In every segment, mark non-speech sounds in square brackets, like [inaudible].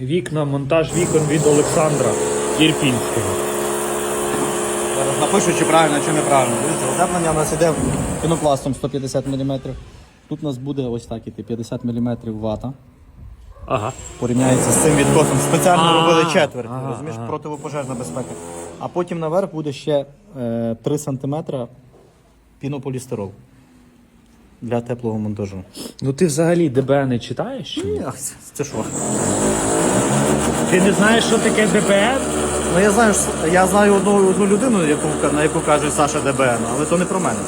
Вікна, монтаж вікон від Олександра Ірпінського. Зараз напишу, чи правильно, чи неправильно. Дивіться, утеплення у нас іде пінопластом 150 мм. Тут у нас буде ось так іти 50 мм вата. Ага. Порівняється з цим відкосом. Спеціально робили четверть, розумієш, противопожежна безпека. А потім наверх буде ще е, 3 см пінополістирол для теплого монтажу. Ну ти взагалі ДБН не читаєш? Чи? ні? Ах, це- що? Ти не знаєш, що таке ДБН? Ну я знаю, що- я знаю одну, одну людину, яку, на яку каже Саша ДБН, але то не про мене.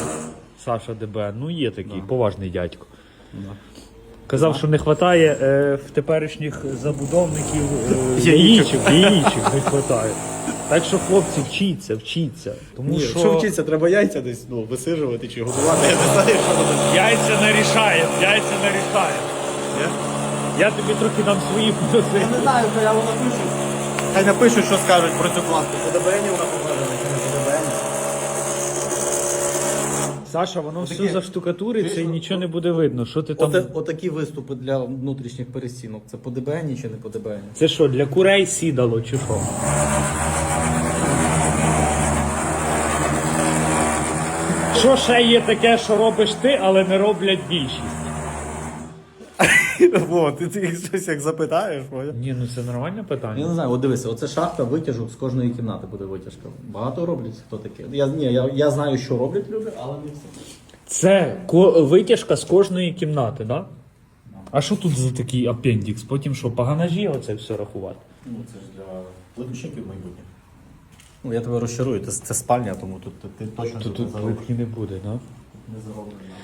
Саша ДБН, ну є такий поважний дядько. Казав, що не вистачає е, в теперішніх забудовників е, яєчок, яєчок не вистачає. Так що, хлопці, вчіться, вчіться. Тому Ні, що, що вчиться, треба яйця десь ну, висижувати чи годувати. Я не знаю, що робити. яйця не рішає, яйця не рішає. Я тобі трохи дам свої плюси. Я не знаю, хай воно напишуть. Хай напишуть, що скажуть про цю платку. По вона покладена, чи не по Саша, воно все заштукатуриться і нічого не буде видно. Що ти там. Оте- Отакі виступи для внутрішніх перестінок. Це по ДБН чи не по ДБН? Це що, для курей сідало чи що? Що ще є таке, що робиш ти, але не роблять більшість? [laughs] Во, ти, ти їх щось як запитаєш, поняв? Ні, ну це нормальне Я питання. не знаю, от дивися, оце шахта витяжок з кожної кімнати буде витяжка. Багато роблять, хто таке. Я, ні, я, я знаю, що роблять люди, але не всі. Це ко- витяжка з кожної кімнати, так? Да? А що тут за такий апендікс? Потім що, паганажі оце все рахувати? Ну, це ж для випускників майбутніх. Ну, я тебе розчарую, це, це спальня, тому тут ти, ти точно тут, тут не буде? Да? Не да.